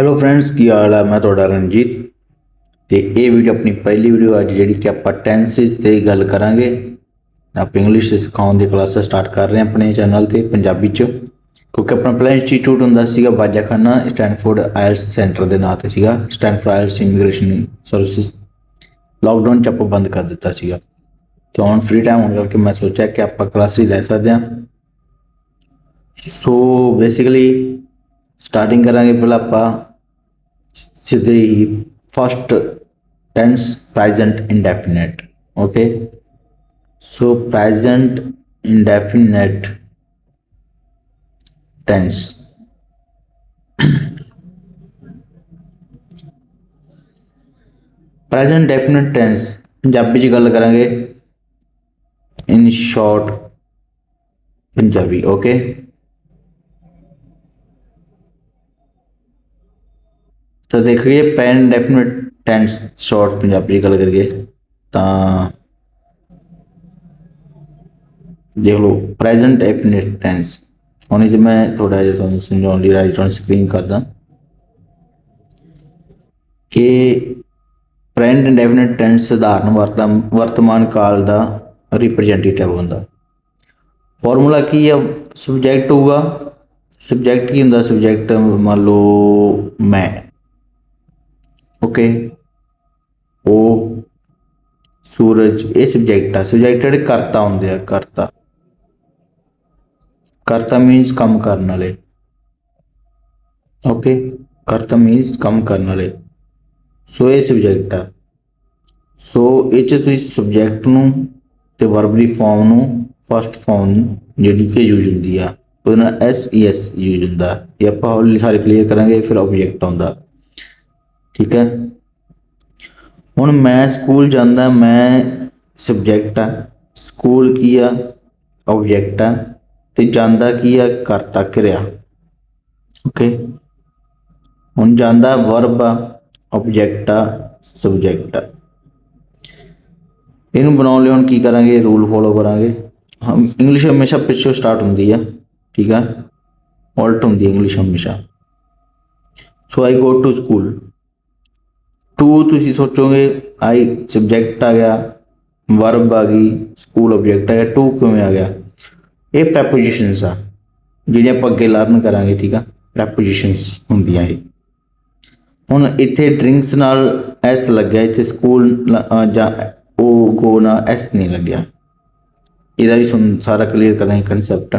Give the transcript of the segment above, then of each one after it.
Hello friends ਕੀ ਹਾਲ ਹੈ ਮੈਂ ਤੁਹਾਡਾ ਰਣਜੀਤ ਤੇ ਇਹ ਵੀਡੀਓ ਆਪਣੀ ਪਹਿਲੀ ਵੀਡੀਓ ਅੱਜ ਜਿਹੜੀ ਕਿ ਆਪਾਂ ਟੈਂਸਿਸ ਤੇ ਗੱਲ ਕਰਾਂਗੇ। ਆਪਾਂ ਇੰਗਲਿਸ਼ ਸਿਖਾਉਣ ਦੀ ਕਲਾਸਾਂ ਸਟਾਰਟ ਕਰ ਰਹੇ ਹਾਂ ਆਪਣੇ ਚੈਨਲ ਤੇ, ਪੰਜਾਬੀ ਚ। ਕਿਉਂਕਿ ਆਪਣਾ ਪਹਿਲਾ ਇੰਸਟੀਚਿਊਟ ਹੁੰਦਾ ਸੀਗਾ ਬਾਜਾਖਾਨਾ ਸਟੈਨਫੋਰਡ ਆਇਲਸ ਸੈਂਟਰ ਦੇ ਨਾਂ ਤੇ ਸੀਗਾ। ਸਟੈਨਫੋਰਡ ਆਇਲਸ ਇਮੀਗ੍ਰੇਸ਼ਨ ਸਰਵਿਸਿਜ਼ ਲਾਕਡਾਊਨ ਚ ਆਪਾਂ ਬੰਦ ਕਰ ਦਿੱਤਾ ਸੀਗਾ। ਤੇ ਹੁਣ ਫ੍ਰੀ ਟਾਈਮ ਹੋਣ ਕਰਕੇ ਮੈਂ ਸੋਚਿਆ ਕਿ ਆਪਾਂ ਕਲਾਸਿਸ ਲੈ ਸਕਦੇ ਹਾਂ। ਸੋ ਬੇਸਿਕਲੀ ਸਟਾਰਟਿੰਗ ਕਰਾਂਗੇ ਪਹਿਲਾਂ ਆਪਾਂ ਸਿੱਧੇ ਹੀ first tense present indefinite okay so present indefinite tense present definite tense Punjabi ਚ ਗੱਲ ਕਰਾਂਗੇ ਇਨ ਸ਼ਾਰਟ ਪੰਜਾਬੀ ਓਕੇ ਤਾਂ ਦੇਖ ਲਈਏ pen definite tense short Punjabi ਗੱਲ ਕਰੀਏ, ਤਾਂ ਦੇਖ ਲਓ ਪ੍ਰੈਜ਼ੈਂਟ ਡੈਫਿਨਿਟ ਟੈਂਸ ਹੁਣ ਜੇ ਮੈਂ ਥੋੜਾ ਜਿਹਾ ਤੁਹਾਨੂੰ ਸਮਝਾਉਣ ਲਈ ਰਾਈਟ ਔਨ ਸਕਰੀਨ ਕਰਦਾ। ਕਿ ਪ੍ਰੈਜ਼ੈਂਟ ਇੰਡੈਫਿਨਿਟ ਟੈਂਸ ਸਧਾਰਨ ਵਰਤਮ, ਵਰਤਮਾਨ ਕਾਲ ਦਾ ਰਿਪਰੈਜ਼ੈਂਟੇਟਿਵ ਹੁੰਦਾ। ਫਾਰਮੂਲਾ ਕੀ ਆ? ਸਬਜੈਕਟ ਹੋਊਗਾ। ਸਬਜੈਕਟ ਕੀ ਹੁੰਦਾ? ਸਬਜੈਕਟ ਮੰਨ ਲਓ ਮੈਂ। ਓਕੇ ਉਹ ਸੂਰਜ, ਇਹ ਸਬਜੈਕਟ ਆ। ਸਬਜੈਕਟ ਜਿਹੜੇ ਕਰਤਾ ਹੁੰਦੇ ਆ, ਕਰਤਾ। ਕਰਤਾ ਮੀਨਸ ਕੰਮ ਕਰਨ ਵਾਲੇ। ਓਕੇ ਕਰਤਾ ਮੀਨਸ ਕੰਮ ਕਰਨ ਵਾਲੇ। ਸੋ ਇਹ ਸਬਜੈਕਟ ਆ। ਸੋ ਇਹ ਚ ਤੁਸੀਂ ਸਬਜੈਕਟ ਨੂੰ ਤੇ ਵਰਬ ਦੀ ਫਾਰਮ ਨੂੰ ਫਸਟ ਫਾਰਮ ਜਿਹੜੀ ਕਿ ਯੂਜ਼ ਹੁੰਦੀ ਆ, ਉਹਦੇ ਨਾਲ ਐਸ ਈ ਐਸ ਯੂਜ਼ ਹੁੰਦਾ। ਇਹ ਆਪਾਂ ਹੌਲੀ ਸਾਰੇ ਕਲੀਅਰ ਕਰਾਂਗੇ, ਫਿਰ ਆਬਜੈਕਟ ਆਉਂਦਾ। ਠੀਕ ਹੈ? ਹੁਣ ਮੈਂ ਸਕੂਲ ਜਾਂਦਾ, ਮੈਂ ਸਬਜੈਕਟ ਆ। ਸਕੂਲ ਕੀ ਆ? ਆਬਜੈਕਟ ਆ। ਤੇ ਜਾਂਦਾ ਕੀ ਆ? ਕਰਤਾ ਕਿਰਿਆ ਓਕੇ ਹੁਣ ਜਾਂਦਾ ਵਰਬ ਆ ਆਬਜੈਕਟ ਆ ਸਬਜੈਕਟ ਆ। ਇਹਨੂੰ ਬਣਾਉਣ ਲਈ ਹੁਣ ਕੀ ਕਰਾਂਗੇ? ਰੂਲ ਫੋਲੋ ਕਰਾਂਗੇ। ਹਮ ਇੰਗਲਿਸ਼ ਹਮੇਸ਼ਾ ਪਿੱਛੋਂ ਸਟਾਰਟ ਹੁੰਦੀ ਆ। ਠੀਕ ਆ? ਆਲਟ ਹੁੰਦੀ ਇੰਗਲਿਸ਼ ਹਮੇਸ਼ਾ। So I go to school to ਤੁਸੀਂ ਸੋਚੋਗੇ ਆਈ ਸਬਜੈਕਟ ਆ ਗਿਆ ਵਰਬ ਆ ਗਈ ਸਕੂਲ ਆਬਜੈਕਟ ਆ ਗਿਆ ਟੂ ਕਿਵੇਂ ਆ ਗਿਆ? ਇਹ ਪ੍ਰੈਪੋਜੀਸ਼ਨਸ ਆ, ਜਿਹੜੀਆਂ ਆਪਾਂ ਅੱਗੇ ਲਰਨ ਕਰਾਂਗੇ, ਠੀਕ ਆ? ਪ੍ਰੈਪੋਜੀਸ਼ਨਸ ਹੁੰਦੀਆਂ ਇਹ। ਹੁਣ ਇੱਥੇ ਡਰਿੰਕਸ ਨਾਲ ਐਸ ਲੱਗਿਆ, ਇੱਥੇ ਸਕੂਲ ਜਾਂ ਉਹ ਗੋ ਨਾਲ ਐਸ ਨਹੀਂ ਲੱਗਿਆ। ਇਹਦਾ ਵੀ ਸੁਣ, ਸਾਰਾ ਕਲੀਅਰ ਕਰਾਂਗੇ concept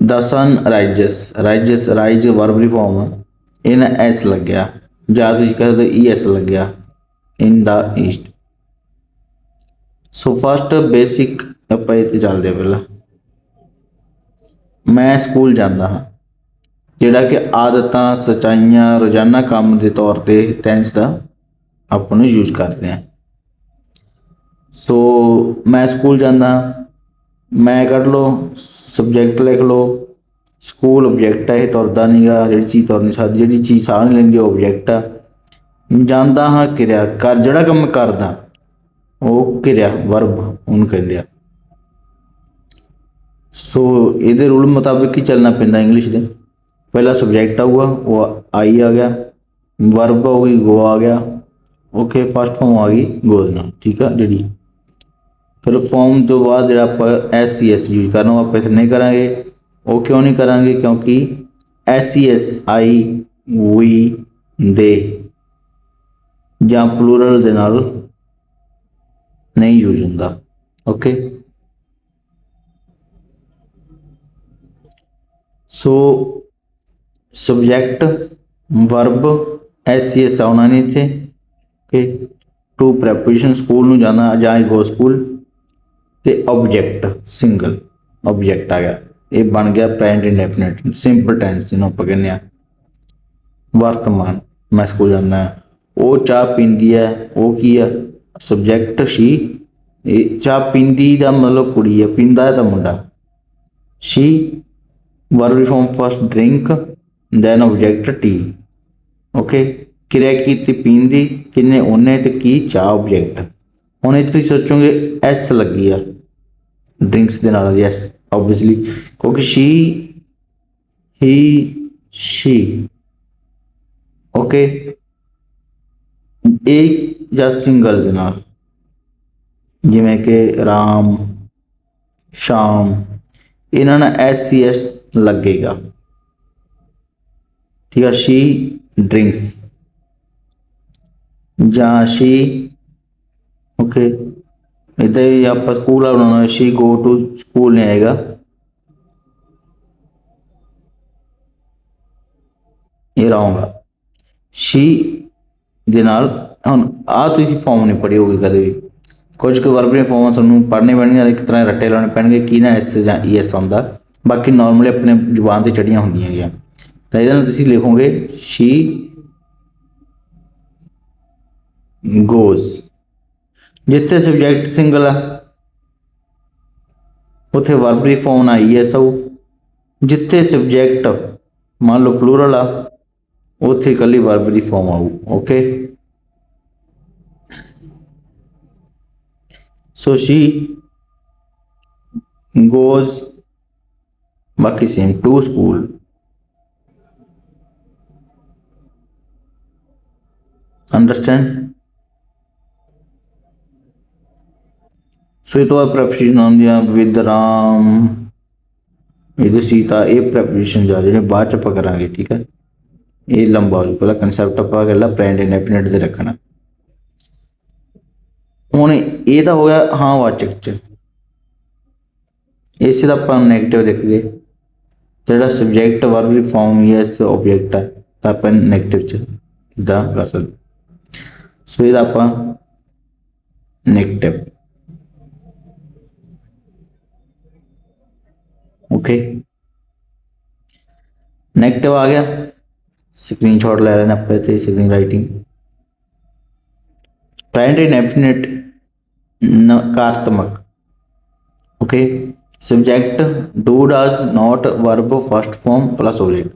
the sun rises rises rise verb the form ਆ। ਇਨ ਐਸ ਲੱਗਿਆ। ਜਾਂ ਤੁਸੀਂ ਕਹਿੰਦੇ ਈ ਐਸ ਲੱਗਿਆ। In the east. So first basic ਆਪਾਂ ਇਹ ਤੇ ਚੱਲਦੇ ਆ ਪਹਿਲਾਂ। ਮੈਂ ਸਕੂਲ ਜਾਂਦਾ ਹਾਂ। ਜਿਹੜਾ ਕਿ ਆਦਤਾਂ, ਸਚਾਈਆਂ, ਰੋਜ਼ਾਨਾ ਕੰਮ ਦੇ ਤੌਰ ਤੇ ਟੈਂਸ ਦਾ ਆਪਾਂ ਨੂੰ ਯੂਜ਼ ਕਰਦੇ ਹਾਂ। ਸੋ ਮੈਂ ਸਕੂਲ ਜਾਂਦਾ। ਮੈਂ ਕੱਢ ਲਓ ਸਬਜੈਕਟ ਲਿਖ ਲਓ ਸਕੂਲ ਆਬਜੈਕਟ ਆ, ਇਹ ਤੁਰਦਾ ਨਹੀਂਗਾ ਜਿਹੜੀ ਚੀਜ਼ ਤੁਰ ਨਹੀਂ ਸਕਦੀ, ਜਿਹੜੀ ਚੀਜ਼ ਸਾਹ ਨਹੀਂ ਲੈਂਦੀ, ਉਹ ਆਬਜੈਕਟ ਆ। ਜਾਂਦਾ ਹਾਂ ਕਿਰਿਆ ਕਰ, ਜਿਹੜਾ ਕੰਮ ਕਰਦਾ, ਉਹ ਕਿਰਿਆ ਵਰਬ ਉਹਨੂੰ ਕਹਿੰਦੇ ਆ। ਸੋ ਇਹਦੇ ਰੂਲ ਮੁਤਾਬਿਕ ਹੀ ਚੱਲਣਾ ਪੈਂਦਾ ਇੰਗਲਿਸ਼ ਦੇ। ਪਹਿਲਾ ਸਬਜੈਕਟ ਆਊਗਾ, ਉਹ ਆਈ ਆ ਗਿਆ ਵਰਬ ਹੋ ਗਈ ਗੋ ਆ ਗਿਆ। ਓਕੇ ਫਸਟ ਫਾਰਮ ਆ ਗਈ ਗੋ ਦੇ ਨਾਲ, ਠੀਕ ਆ ਜਿਹੜੀ ਫਿਰ ਫਾਰਮ ਤੋਂ ਬਾਅਦ ਜਿਹੜਾ ਆਪਾਂ ਐਸ ਸੀ ਐਸ ਯੂਜ਼ ਕਰਨਾ, ਉਹ ਆਪਾਂ ਇੱਥੇ ਨਹੀਂ ਕਰਾਂਗੇ। ਉਹ ਕਿਉਂ ਨਹੀਂ ਕਰਾਂਗੇ? ਕਿਉਂਕਿ ਐਸ ਸੀ ਐਸ ਆਈ ਵੀ ਦੇ ਜਾਂ ਪਲੂਰਲ ਦੇ ਨਾਲ ਨਹੀਂ ਯੂਜ਼ ਹੁੰਦਾ। Okay so subject verb S C S ਆਉਣਾ ਨਹੀਂ ਇੱਥੇ। ਓਕੇ ਟੂ ਪ੍ਰੈਪੋਜੀਸ਼ਨ ਸਕੂਲ ਨੂੰ ਜਾਣਾ ਜਾਂ ਗੋ ਸਕੂਲ ਤੇ ਆਬਜੈਕਟ ਸਿੰਗਲ ਆਬਜੈਕਟ ਆ ਗਿਆ। ਇਹ ਬਣ ਗਿਆ ਪ੍ਰੈਜ਼ੈਂਟ ਇੰਡੈਫਿਨਿਟ ਸਿੰਪਲ ਟੈਂਸ ਜਿਹਨੂੰ ਆਪਾਂ ਕਹਿੰਦੇ ਆ ਵਰਤਮਾਨ, ਮੈਂ ਸਕੂਲ ਜਾਂਦਾ ਉਹ ਚਾਹ ਪੀਂਦੀ ਹੈ, ਉਹ ਕੀ ਆ ਸਬਜੈਕਟ ਸ਼ੀ ਇਹ ਚਾਹ ਪੀਂਦੀ ਦਾ ਮਤਲਬ ਕੁੜੀ ਹੈ, ਪੀਂਦਾ ਹੈ ਤਾਂ ਮੁੰਡਾ। She verb form first drink then object tea okay ਕਿਰਿਆ ਕੀਤੀ? ਪੀਂਦੀ, ਕਿੰਨੇ ਉਹਨੇ ਤੇ ਕੀ? ਚਾਹ ਆਬਜੈਕਟ ਹੁਣ ਇਹ ਤੁਸੀਂ ਸੋਚੋਗੇ ਐਸ ਲੱਗੀ ਆ। ਡਰਿੰਕਸ ਦੇ ਨਾਲ ਯੈਸ ਆਬਵੀਅਸਲੀ ਕਿਉਂਕਿ ਸ਼ੀ ਹੀ she ਓਕੇ ਇੱਕ ਜਾਂ ਸਿੰਗਲ ਦੇ ਨਾਲ ਜਿਵੇਂ ਕਿ ਰਾਮ ਸ਼ਾਮ ਇਹਨਾਂ ਨਾਲ ਐਸ ਸੀ ਐਸ ਲੱਗੇਗਾ ਠੀਕ ਹੈ she drinks ਜਾਂ she ਓਕੇ ਇੱਥੇ ਹੀ ਆਪਾਂ ਸਕੂਲ ਵਾਲਾ ਬਣਾਉਣਾ she go to ਸਕੂਲ ਨਹੀਂ ਆਏਗਾ ਇਹ ਰਹੂੰਗਾ ਸ਼ੀ ਦੇ ਨਾਲ, ਹੁਣ ਆ ਤੁਸੀਂ ਫਾਰਮ ਨਹੀਂ ਪੜ੍ਹੀ ਹੋਗੀ ਕਦੇ ਵੀ। ਕੁਝ ਕੁ ਵਰਬਰੀ ਫਾਰਮ ਤੁਹਾਨੂੰ ਪੜ੍ਹਨੇ ਪੈਣਗੀਆਂ, ਇੱਕ ਤਰ੍ਹਾਂ ਰੱਟੇ ਲਾਉਣੇ ਪੈਣਗੇ, ਕੀ ਨਾ ਐਸ ਜਾਂ ਈਐਸ ਆਉਂਦਾ। ਬਾਕੀ ਨਾਰਮਲੀ ਆਪਣੇ ਜ਼ੁਬਾਨ ਤੇ ਚੜੀਆਂ ਹੁੰਦੀਆਂ ਹੈਗੀਆਂ। ਤਾਂ ਇਹਦਾ ਤੁਸੀਂ ਲਿਖੋਗੇ ਸ਼ੀ ਗੋਜ਼ ਜਿੱਥੇ ਸਬਜੈਕਟ ਸਿੰਗਲ ਆ, ਉੱਥੇ ਵਰਬਰੀ ਫਾਰਮ ਆਈ ਈਐਸ ਆਊ ਜਿੱਥੇ ਸਬਜੈਕਟ ਮੰਨ ਲਓ ਪਲੂਰਲ ਆ, ਉੱਥੇ ਇਕੱਲੀ ਵਰਬਰੀ ਫਾਰਮ ਆਊ ਓਕੇ ਸੋ ਸ਼ੀ goes, ਬਾਕੀ same to school understand so ਇਹ ਤੋਂ ਬਾਅਦ ਪ੍ਰੈਪੋਜੀਸ਼ਨ ਆਉਂਦੀਆਂ ਵਿਦ ਰਾਮ। ਇਹਦੇ ਸੀਤਾ ਇਹ ਪ੍ਰੈਪੋਜੀਸ਼ਨ ਜਾ ਜਿਹੜੇ ਬਾਅਦ ਚ ਆਪਾਂ ਕਰਾਂਗੇ, ਠੀਕ ਹੈ ਇਹ ਲੰਬਾ ਹੋ ਜਾਊ। ਪਹਿਲਾਂ ਕਨਸੈਪਟ ਆਪਾਂ ਗੱਲਾਂ ਪ੍ਰੈਜ਼ੈਂਟ ਇੰਡੈਫੀਨਿਟ ਤੇ ਰੱਖਣਾ। ਹੁਣ ਇਹ ਤਾਂ ਹੋ ਗਿਆ, ਹਾਂ, ਵਾਚਕ ਚ। ਇਸੇ ਦਾ ਆਪਾਂ ਨੈਗੇਟਿਵ ਦੇਖੀਏ ਜਿਹੜਾ ਸਬਜੈਕਟ ਵਰਬ ਦੀ ਫਾਰਮ ਯੈਸ ਆਬਜੈਕਟ ਹੈ ਤਾਂ ਆਪਾਂ ਨੈਗੇਟਿਵ ਚ ਦਾ ਕਰ ਸਕਦੇ। ਸੋ ਇਹਦਾ ਆਪਾਂ ਨੈਗੇਟਿਵ ਨੈਗੇਟਿਵ ਆ ਗਿਆ ਸਕਰੀਨਸ਼ਾਟ ਲੈ ਲੈਣਾ ਆਪਾਂ ਤੇ ਸਕਰੀਨ ਰਾਈਟਿੰਗ ਪ੍ਰਾਇਮਰੀ ਡੈਫੀਨਿਟ ਨਕਾਰਾਤਮਕ okay subject do does not verb first form plus object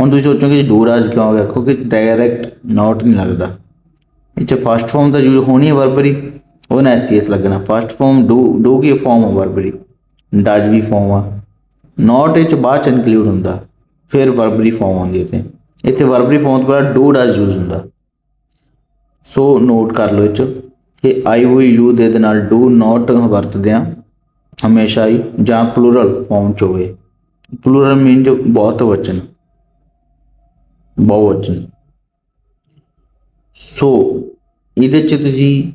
ਹੁਣ ਤੁਸੀਂ ਸੋਚੋਗੇ ਜੀ ਡੂ ਡਸ ਕਿਉਂ ਆ ਗਿਆ? ਕਿਉਂਕਿ ਡਾਇਰੈਕਟ ਨਾਟ ਨਹੀਂ ਲੱਗਦਾ। ਇਹ ਚ ਫਸਟ ਫਾਰਮ ਤਾਂ ਯੂਜ਼ ਹੋਣੀ ਹੈ ਵਰਬਰੀ ਉਹ ਨਾ ਐਸਸੀਐਸ ਲੱਗਣਾ। ਫਸਟ ਫਾਰਮ ਡੂ ਡੂ ਕੀ ਫਾਰਮ ਹੈ ਵਰਬਰੀ ਡਸ ਵੀ ਫਾਰਮ ਆ। ਨੋਟ ਇਹ ਚ ਬਾਅਦ ਚ ਇਨਕਲੂਡ ਹੁੰਦਾ। ਫਿਰ ਵਰਬਰੀ ਫਾਰਮ ਆਉਂਦੀ ਇੱਥੇ। ਇੱਥੇ ਵਰਬਰੀ ਫਾਰਮ ਤੋਂ ਬਾਅਦ ਡੂ ਡਸ ਯੂਜ਼ ਹੁੰਦਾ। ਸੋ ਨੋਟ ਕਰ ਲਓ ਇਹ ਕਿ ਆਈ ਵੀ ਯੂ ਦੇ ਦੇ ਨਾਲ ਡੂ ਨਾਟ ਵਰਤਦੇ ਆ ਹਮੇਸ਼ਾ ਹੀ, ਜਾਂ ਪਲੂਰਲ ਫਾਰਮ ਚ ਹੋਵੇ। ਪਲੂਰਲ ਮੀਨ ਜੋ ਬਹੁਤ ਵਚਨ। ਬਹੁਵਚਨ ਸੋ ਇਹਦੇ ਚ ਤੁਸੀਂ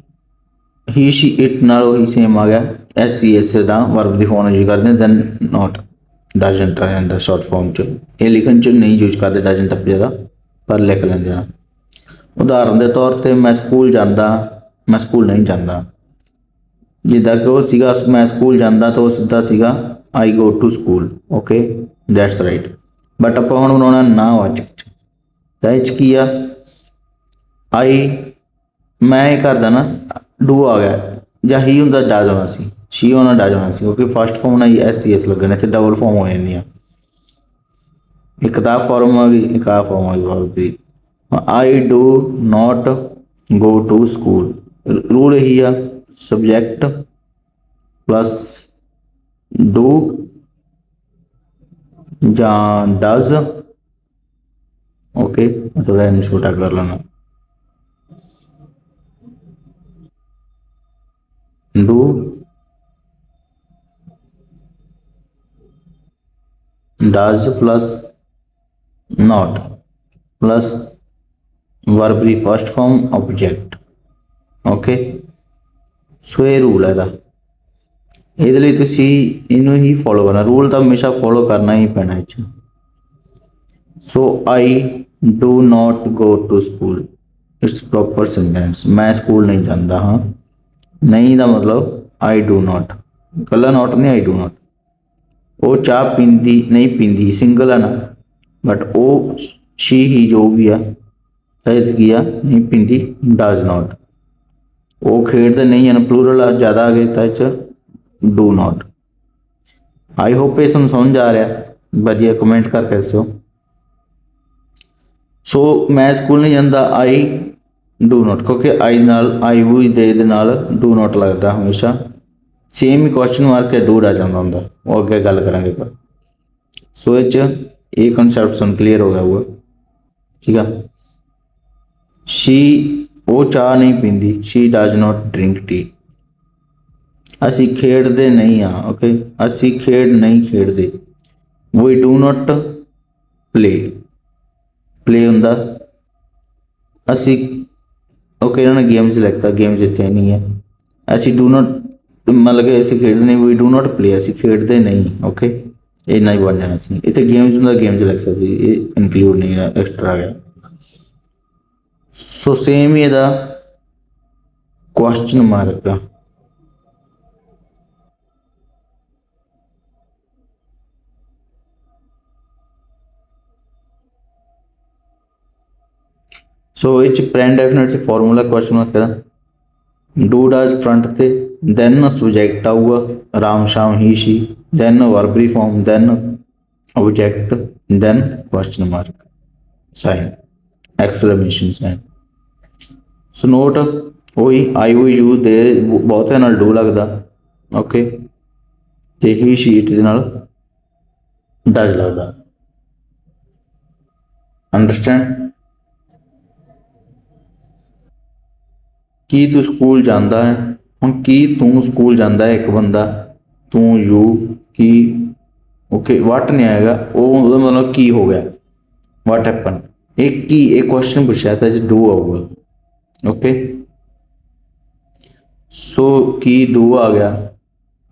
ਹੀ ਸ਼ੀ ਇਟ ਨਾਲ ਉਹੀ ਸੇਮ ਆ ਗਿਆ। ਐਸ ਸੀ ਐਸ ਦਾ ਵਰਬ ਦੀ ਫਾਰਮ ਯੂਜ਼ ਕਰਦੇ ਦੈਨ ਨਾਟ ਡਜਨਟ ਆ ਜਾਂਦਾ ਸ਼ਾਰਟ ਫਾਰਮ ਚ। ਇਹ ਲਿਖਣ ਚ ਨਹੀਂ ਯੂਜ਼ ਕਰਦੇ ਡਜਨਟ ਆਪਾਂ ਜ਼ਿਆਦਾ, ਪਰ ਲਿਖ ਲੈਂਦੇ ਆ ਉਦਾਹਰਨ ਦੇ ਤੌਰ ਤੇ ਮੈਂ ਸਕੂਲ ਜਾਂਦਾ, ਮੈਂ ਸਕੂਲ ਨਹੀਂ ਜਾਂਦਾ। ਜਿੱਦਾਂ ਕਿ ਉਹ ਸੀਗਾ, ਮੈਂ ਸਕੂਲ ਜਾਂਦਾ ਤਾਂ ਉਹ ਸਿੱਧਾ ਸੀਗਾ I go to school okay that's right but ਆਪਾਂ ਹੁਣ ਬਣਾਉਣਾ ਨਾ ਵਾਚਕ ਚ। ਤਾਂ ਇਹ ਚ ਕੀ ਆ? ਆਈ ਮੈਂ ਇਹ ਕਰਦਾ ਨਾ ਡੂ ਆ ਗਿਆ। ਜਾਂ ਹੀ ਹੁੰਦਾ ਡਾਜ ਹੋਣਾ ਸੀ। ਸ਼ੀ ਹੋਣਾ ਡਾਜ ਹੋਣਾ ਸੀ ਕਿਉਂਕਿ ਫਸਟ ਫਾਰਮ ਨਾਲ ਐਸ ਸੀ ਐਸ ਲੱਗਣਾ ਤੇ ਡਬਲ ਫਾਰਮ ਹੋ ਜਾਂਦੀ ਆ ਇੱਕ ਤਾਂ ਫਾਰਮ ਆ ਗਈ ਇੱਕ ਆ ਫਾਰਮ ਆ ਗਈ verb the I do not go to school rule ਇਹੀ ਆ ਸਬਜੈਕਟ ਪਲਸ ਡੂ ਜਾਂ ਡਜ਼ ਓਕੇ ਥੋੜਾ ਇਹਨੂੰ ਛੋਟਾ ਕਰ ਲੈਣਾ do does plus not plus verb ਦੀ first form object. Okay so ਇਹ ਰੂਲ ਹੈ ਦਾ ਇਹਦੇ ਲਈ ਤੁਸੀਂ ਇਹਨੂੰ ਹੀ ਫੋਲੋ ਕਰਨਾ। ਰੂਲ ਤਾਂ ਹਮੇਸ਼ਾ ਫੋਲੋ ਕਰਨਾ ਹੀ ਪੈਣਾ ਹੈ so I do not go to school it's proper sentence ਮੈਂ ਸਕੂਲ ਨਹੀਂ ਜਾਂਦਾ, ਹਾਂ। ਨਹੀਂ ਦਾ ਮਤਲਬ ਆਈ ਡੂ ਨਾਟ ਕੱਲਾ ਨਾਟ ਨਹੀਂ ਆਈ ਡੂ ਨਾਟ ਉਹ ਚਾਹ ਪੀਂਦੀ ਨਹੀਂ ਪੀਂਦੀ ਸਿੰਗਲ ਆ ਨਾ ਬਟ ਉਹ ਸ਼ੀ ਹੀ ਜੋ ਵੀ ਆ, ਸਹਿਜ ਕੀ ਆ, ਨਹੀਂ ਪੀਂਦੀ ਡਸ ਨਾਟ ਉਹ ਖੇਡਦੇ ਨਹੀਂ ਹਨ ਪਲੂਰਲ ਆ, ਜ਼ਿਆਦਾ ਆ ਗਏ ਤਾਂ ਚ ਡੂ ਨਾਟ ਆਈ ਹੋਪ ਇਹ ਤੁਹਾਨੂੰ ਸਮਝ ਆ ਰਿਹਾ, ਵਧੀਆ ਕਮੈਂਟ ਕਰਕੇ ਦੱਸੋ ਸੋ ਮੈਂ ਸਕੂਲ ਨਹੀਂ ਜਾਂਦਾ ਆਈ ਡੂ ਨਾਟ ਕਿਉਂਕਿ ਆਈ ਨਾਲ ਆਈ ਵੀ ਦੇ ਦੇ ਨਾਲ ਡੂ ਨਾਟ ਲੱਗਦਾ ਹਮੇਸ਼ਾ। ਸੇਮ ਹੀ ਕੁਐਸਚਨ ਮਾਰ ਕੇ ਡੂਡ ਆ ਜਾਂਦਾ ਹੁੰਦਾ। ਉਹ ਅੱਗੇ ਗੱਲ ਕਰਾਂਗੇ ਪਰ ਸੋ ਇਹ ਚ ਇਹ ਕਨਸੈਪਟ ਸੁਣ ਕਲੀਅਰ ਹੋ ਗਿਆ ਹੋਊਗਾ। ਠੀਕ ਆ? ਸ਼ੀ ਉਹ ਚਾਹ ਨਹੀਂ ਪੀਂਦੀ। She does not drink tea ਅਸੀਂ ਖੇਡਦੇ ਨਹੀਂ ਆ ਓਕੇ ਅਸੀਂ ਖੇਡ ਨਹੀਂ ਖੇਡਦੇ। We do not play play ਹੁੰਦਾ। ਅਸੀਂ ਓਕੇ ਇਹਨਾਂ ਨੇ ਗੇਮਸ ਲਿਖਤਾ। ਗੇਮਸ ਇੱਥੇ ਨਹੀਂ ਹੈ। ਅਸੀਂ ਡੂ ਨਾਟ ਮਤਲਬ ਕਿ ਅਸੀਂ ਖੇਡਦੇ ਵੀ ਡੂ ਨਾਟ ਪਲੇ ਅਸੀਂ ਖੇਡਦੇ ਨਹੀਂ ਓਕੇ ਇਹ ਨਹੀਂ ਬਣ ਜਾਣਾ ਸੀ। ਇੱਥੇ ਗੇਮਸ ਹੁੰਦਾ ਗੇਮਸ ਲੱਗ ਸਕਦੇ, ਇਹ ਇਨਕਲੂਡ ਨਹੀਂ ਹੈ ਐਕਸਟਰਾ ਹੈ। ਸੋ ਸੇਮ ਹੀ ਇਹਦਾ ਕੁਐਸਚਨ ਮਾਰਕ ਆ। ਸੋ ਇਹ ਚ ਪ੍ਰੈਨ ਡੈਫੀਨਿਟ ਚ ਫਾਰਮੂਲਾ ਕੁਐਸਚਨ ਮਾਰਕ ਦਾ ਡੂ ਡਸ ਫਰੰਟ ਤੇ। ਦੈਨ ਸਬਜੈਕਟ ਆਊਗਾ Ram Sham he she then ਵਰਬਰੀ form then object then question mark sign exclamation sign so note ਉਹੀ ਆਈ ਓ ਯੂ ਦੇ ਬਹੁਤਿਆਂ ਨਾਲ ਡੂ ਲੱਗਦਾ ਓਕੇ ਤੇ ਹੀ ਸ਼ੀਟ ਦੇ ਨਾਲ ਡਜ ਲੱਗਦਾ ਅੰਡਰਸਟੈਂਡ ਕੀ ਤੂੰ ਸਕੂਲ ਜਾਂਦਾ ਹੈ ਹੁਣ ਕੀ ਤੂੰ ਸਕੂਲ ਜਾਂਦਾ ਹੈ ਇੱਕ ਬੰਦਾ? ਤੂੰ ਯੂ, ਕੀ? ਓਕੇ ਵਾਟ ਨਹੀਂ ਆਏਗਾ? ਉਹ ਉਹਦਾ ਮਤਲਬ ਕੀ ਹੋ ਗਿਆ? ਵਾਟ ਹੈਪਨ ਇਹ ਕੀ, ਇਹ ਕੁਐਸਚਨ ਪੁੱਛਿਆ ਤਾਂ ਜੇ ਡੂ ਆਊਗਾ। ਓਕੇ ਸੋ ਕੀ ਡੂ ਆ ਗਿਆ?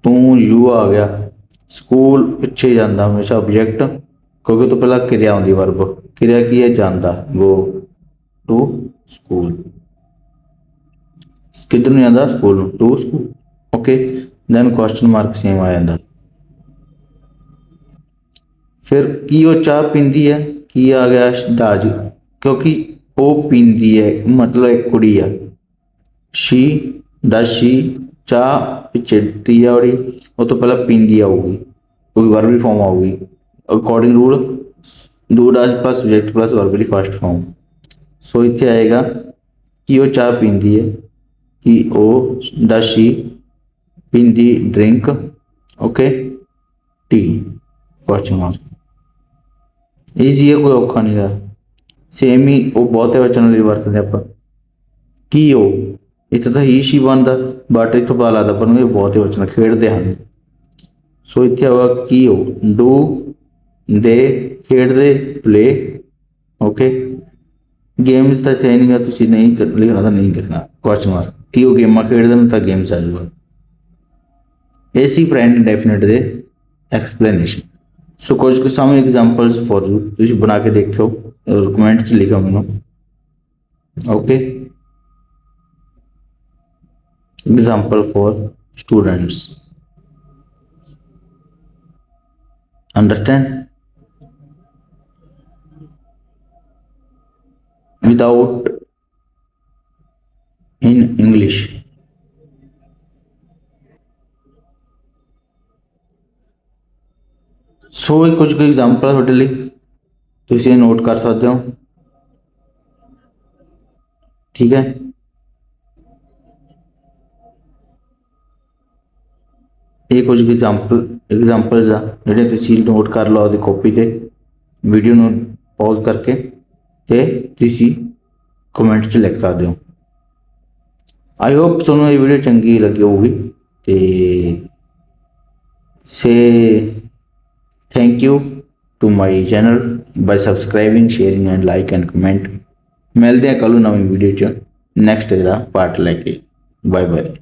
ਤੂੰ ਯੂ ਆ ਗਿਆ। ਸਕੂਲ ਪਿੱਛੇ ਜਾਂਦਾ, ਹਮੇਸ਼ਾ ਆਬਜੈਕਟ ਕਿਉਂਕਿ ਉਹ ਤੋਂ ਪਹਿਲਾਂ ਕਿਰਿਆ ਆਉਂਦੀ ਵਰਬ ਕਿਰਿਆ ਕੀ ਹੈ? ਜਾਂਦਾ। ਗੋ ਟੂ ਸਕੂਲ ਕਿੱਧਰ ਨੂੰ ਜਾਂਦਾ? ਸਕੂਲ ਨੂੰ। To school? Okay then question mark same ਆ ਜਾਂਦਾ। ਫਿਰ ਕੀ ਉਹ ਚਾਹ ਪੀਂਦੀ ਹੈ? ਕੀ ਆ ਗਿਆ ਡਾਜ ਕਿਉਂਕਿ ਉਹ ਪੀਂਦੀ ਹੈ, ਮਤਲਬ ਇੱਕ ਕੁੜੀ ਆ। ਸ਼ੀ ਡਸ ਚਾਹ ਪਿੱਛੇ ਟੀ ਆਉੜੀ ਉਹ ਤੋਂ ਪਹਿਲਾਂ ਪੀਂਦੀ ਆਊਗੀ। ਕੋਈ ਵਰਬੀ ਫਾਰਮ ਆਊਗੀ। According rule do does plus subject plus ਵਰਬੀ first form so ਇੱਥੇ ਆਏਗਾ ਕਿ ਉਹ ਚਾਹ ਪੀਂਦੀ ਹੈ। ਕਿ ਉਹ ਡਸ ਸ਼ੀ ਪੀਂਦੀ drink, okay? Tea question mark easy ਹੈ ਕੋਈ ਔਖਾ ਨਹੀਂ ਹੈ ਸੇਮ ਹੀ ਉਹ ਬਹੁਤੇ ਵਚਨ ਲਈ ਵਰਤਦੇ ਆਪਾਂ। ਕੀ ਉਹ? ਇੱਥੇ ਤਾਂ ਹੀ ਸ਼ੀ ਬਣਦਾ ਬਟ ਇੱਥੋਂ ਪਤਾ ਲੱਗਦਾ ਪਰ ਨੂੰ ਇਹ ਬਹੁਤੇ ਵਚਨ ਖੇਡਦੇ ਹਨ। ਸੋ ਇੱਥੇ ਆਊਗਾ ਕੀ ਉਹ? ਡੂ ਦੇ, ਖੇਡਦੇ ਪਲੇ ਓਕੇ? ਗੇਮਸ ਦਾ ਚੈਨਿੰਗ ਆ ਤੁਸੀਂ ਨਹੀਂ ਲਿਖਣਾ ਤਾਂ ਨਹੀਂ ਲਿਖਣਾ। ਕੁਐਸਚਨ ਮਾਰਕ ਕੀ ਉਹ ਗੇਮਾਂ ਖੇਡਦੇ ਨੇ ਤਾਂ ਗੇਮਸ ਆ ਜਾਊਗਾ ਇਹ ਸੀ ਫਰੈਂਡ ਡੈਫੀਨਿਟ ਦੇ ਐਕਸਪਲੇਨੇਸ਼ਨ ਸੋ ਕੁਝ ਕੁ ਸਾਹਮਣੇ ਐਗਜ਼ਾਮਪਲਸ ਫॉर ਯੂ ਤੁਸੀਂ ਬਣਾ ਕੇ ਦੇਖਿਓ ਔਰ ਕਮੈਂਟ ਚ ਲਿਖੋ ਮੈਨੂੰ okay example for students understand? Without in english. So ਇਹ ਕੁਝ ਕੁ ਐਗਜ਼ਾਮਪਲ ਤੁਹਾਡੇ ਲਈ। ਤੁਸੀਂ ਇਹ ਨੋਟ ਕਰ ਸਕਦੇ ਹੋ। ਠੀਕ ਹੈ। ਇਹ ਕੁਝ ਕੁ ਐਗਜ਼ਾਮਪਲ ਐਗਜ਼ਾਮਪਲਸ ਆ, ਜਿਹੜੇ ਤੁਸੀਂ ਨੋਟ ਕਰ ਲਓ ਉਹਦੀ ਕਾਪੀ ਤੇ। ਵੀਡੀਓ ਨੂੰ ਪੌਜ਼ ਕਰਕੇ ਤੇ ਤੁਸੀਂ ਕਮੈਂਟ 'ਚ ਲਿਖ ਸਕਦੇ ਹੋ। ਆਈ ਹੋਪ ਤੁਹਾਨੂੰ ਇਹ ਵੀਡੀਓ ਚੰਗੀ ਲੱਗੀ ਹੋਊਗੀ ਤੇ say thank you to my channel by subscribing sharing and like and comment ਮਿਲਦੇ ਆ ਕੱਲ੍ਹ ਨੂੰ ਨਵੀਂ ਵੀਡੀਓ 'ਚ ਨੈਕਸਟ ਇਹਦਾ ਪਾਰਟ ਲੈ ਕੇ। Bye bye